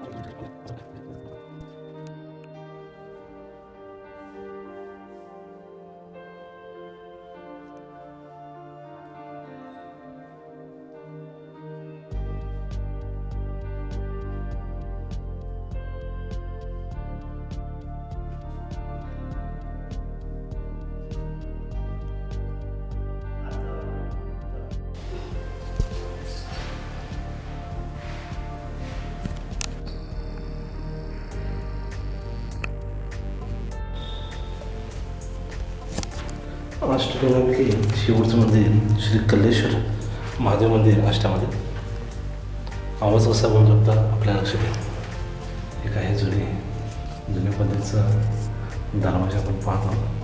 Thank you. अष्टविनायकी शेवटचं मंदिर श्री कल्लेश्वर महादेव मंदिर आष्टामध्ये आवाज कसा बोलू शकता? आपल्या लक्षात येईल एक आहे जुनी जुन्या पद्धतीचं धर्माच्या आपण पाहतो.